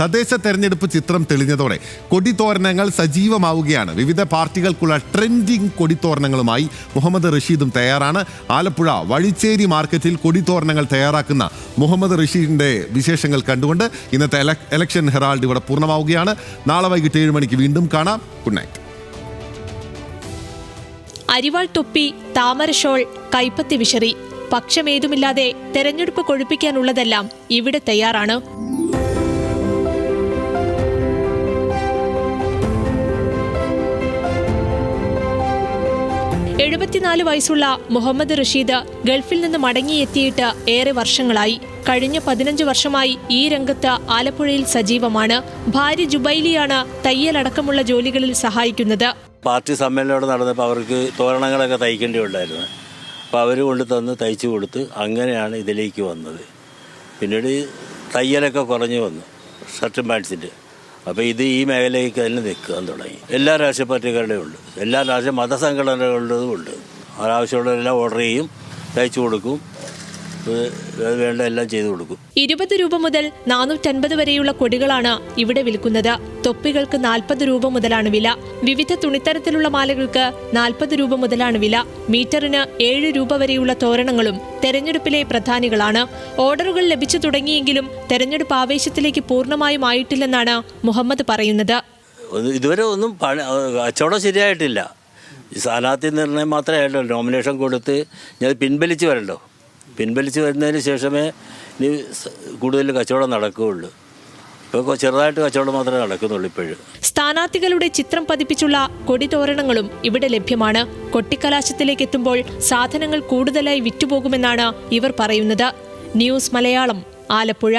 തദ്ദേശ തെരഞ്ഞെടുപ്പ് ചിത്രം തെളിഞ്ഞതോടെ കൊടിത്തോരണങ്ങൾ സജീവമാവുകയാണ്. വിവിധ പാർട്ടികൾക്കുള്ള ട്രെൻഡിംഗ് കൊടിത്തോരണങ്ങളുമായി മുഹമ്മദ് റഷീദും തയ്യാറാണ്. ആലപ്പുഴ വഴിച്ചേരി മാർക്കറ്റിൽ കൊടിത്തോരണങ്ങൾ തയ്യാറാക്കുന്ന മുഹമ്മദ് റഷീദിന്റെ വിശേഷങ്ങൾ കണ്ടുകൊണ്ട് ഇന്നത്തെ എല- എലക്ഷൻ ഹെറാൾഡ് ഇവിടെ പൂർണമാവുകയാണ്. നാളെ വൈകിട്ട് ഏഴ് മണിക്ക് വീണ്ടും കാണാം. Good night. അരിവാൾ തൊപ്പി താമര ഷോൾ കൈപ്പത്തി വിശറി. പക്ഷമേതുമില്ലാതെ തെരഞ്ഞെടുപ്പ് കൊഴുപ്പിക്കാനുള്ളതെല്ലാം ഇവിടെ തയ്യാറാണ്. എഴുപത്തിനാല് വയസ്സുള്ള മുഹമ്മദ് റഷീദ് ഗൾഫിൽ നിന്ന് മടങ്ങിയെത്തിയിട്ട് ഏറെ വർഷങ്ങളായി. കഴിഞ്ഞ പതിനഞ്ച് വർഷമായി ഈ രംഗത്ത് ആലപ്പുഴയിൽ സജീവമാണ്. ഭാര്യ ജുബൈലിയാണ് തയ്യലടക്കമുള്ള ജോലികളിൽ സഹായിക്കുന്നത്. പാർട്ടി സമ്മേളനം നടന്നപ്പോൾ അവർക്ക് തോരണങ്ങളൊക്കെ തയ്ക്കേണ്ടി ഉണ്ടായിരുന്നു അപ്പോൾ അവർ കൊണ്ട് തന്ന് തയ്ച്ചു കൊടുത്ത് അങ്ങനെയാണ് ഇതിലേക്ക് വന്നത്. പിന്നീട് തയ്യലൊക്കെ കുറഞ്ഞു വന്നു. ഷർട്ടും പാൻസിന്റെ അപ്പോൾ ഇത് ഈ മേഖലയ്ക്ക് തന്നെ നിൽക്കാൻ തുടങ്ങി. എല്ലാ രാഷ്ട്രീയ പാർട്ടികളുടെയും ഉണ്ട്. എല്ലാ രാഷ്ട്രീയ മതസംഘടനകളുടേതും ഉണ്ട്. ആവശ്യമുള്ളവരെല്ലാം ഓർഡർ ചെയ്യും തയ്ച്ചു കൊടുക്കും. ഇത് വേണ്ട എല്ലാം ചെയ്തു കൊടുക്കും. ഇരുപത് രൂപ മുതൽ നാനൂറ്റൻപത് വരെയുള്ള കൊടികളാണ് ഇവിടെ വിൽക്കുന്നത്. തൊപ്പികൾക്ക് നാൽപ്പത് രൂപ മുതലാണ് വില. വിവിധ തുണിത്തരത്തിലുള്ള മാലകൾക്ക് നാൽപ്പത് രൂപ മുതലാണ് വില. മീറ്ററിന് ഏഴ് രൂപ വരെയുള്ള തോരണങ്ങളും തെരഞ്ഞെടുപ്പിലെ പ്രധാനികളാണ്. ഓർഡറുകൾ ലഭിച്ചു തുടങ്ങിയെങ്കിലും തെരഞ്ഞെടുപ്പ് ആവേശത്തിലേക്ക് പൂർണമായും ആയിട്ടില്ലെന്നാണ് മുഹമ്മദ് പറയുന്നത്. ഇതുവരെ ഒന്നും കച്ചവടം ശരിയായിട്ടില്ല. സ്ഥാനാർത്ഥി നിർണയം മാത്രമേ ആയിട്ടുള്ളൂ. നോമിനേഷൻ കൊടുത്ത് ഞാൻ പിൻവലിച്ച് വരണ്ടോ? പിൻവലിച്ച് വരുന്നതിന് ശേഷമേ ഇനി കൂടുതൽ കച്ചവടം നടക്കുകയുള്ളൂ. ഇപ്പോൾ ചെറുതായിട്ട് കച്ചവടം മാത്രമേ നടക്കുന്നുള്ളൂ ഇപ്പോഴും. സ്ഥാനാർത്ഥികളുടെ ചിത്രം പതിപ്പിച്ചുള്ള കൊടിതോരണങ്ങളും ഇവിടെ ലഭ്യമാണ്. കൊട്ടിക്കലാശത്തിലേക്ക് എത്തുമ്പോൾ സാധനങ്ങൾ കൂടുതലായി വിറ്റുപോകുമെന്നാണ് ഇവർ പറയുന്നത്. ന്യൂസ് മലയാളം ആലപ്പുഴ.